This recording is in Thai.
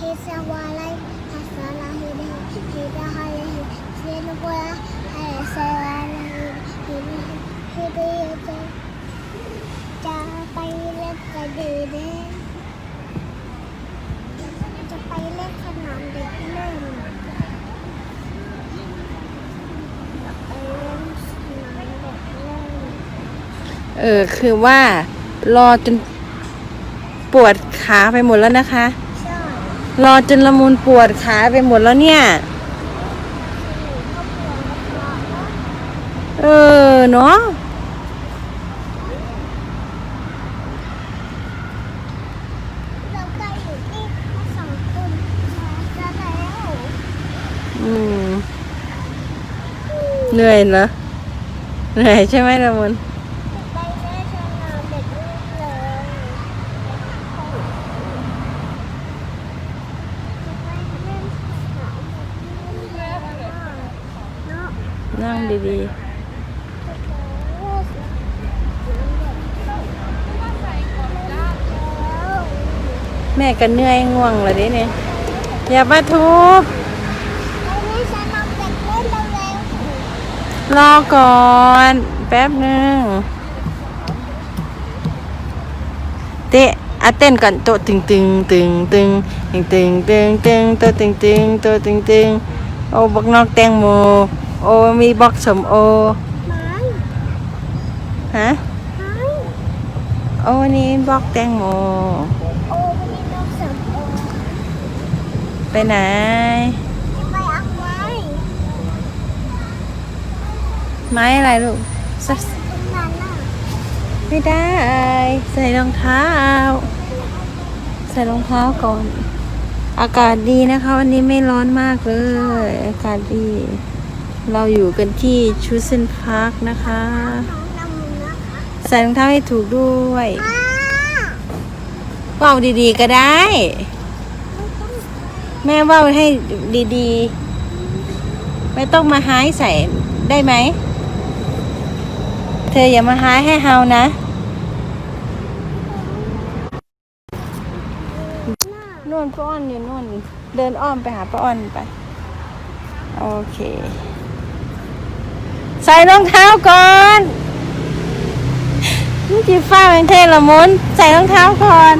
Hesa walai hasala hida hida hale hida bola hale sewala hida hida hida จะไปเล่นกระดือเด้จะไปเล่นสนามเด็กเล่นเออคือว่ารอจนปวดขาไปหมดแล้วนะคะ รอจนละมุนปวดขาไปหมดแล้วเนี่ย เออเนาะเหนื่อยเหรอเหนื่อยใช่ไหมละมุน ไปแม่ชนเราเด็กลูกเลยไปเล่นสนามเด็กลูกเลยเนาะ นั่งดีๆแม่ก็เหนื่อยง่วงแล้วดิเนี่ยอย่ามาทุบรอก่อน แป๊บหนึ่งเตะอะเต้นก่อนโตะตึงตึงตึงตึงตึงตึงตึงตึงโตะตึงตึงโตะตึงตึงโอ้บักนอกแตงโม โอ้มีบอกสมโอฮะโอ้นี่บอกแตงโมไปไหนไม้อะไรลูกสักไม่ได้ ใส่รองเท้า ใส่รองเท้าก่อน อากาศดีนะคะ วันนี้ไม่ร้อนมากเลย อากาศดี เราอยู่กันที่ชูเซนพาร์คนะคะ ใส่รองเท้าให้ถูกด้วยว่าวดีๆก็ได้ แม่ว่าวให้ดีๆ ไม่ต้องมาหายใส่ได้ไหม เธออย่ามาหายให้เฮานะนู่นป้าอ้อนอยู่นู่นเดินอ้อมไปหาป้าอ้อนไป โอเค ใส่รองเท้าก่อนนี่จีฟ้าเป็นเทละมุนใส่รองเท้าก่อน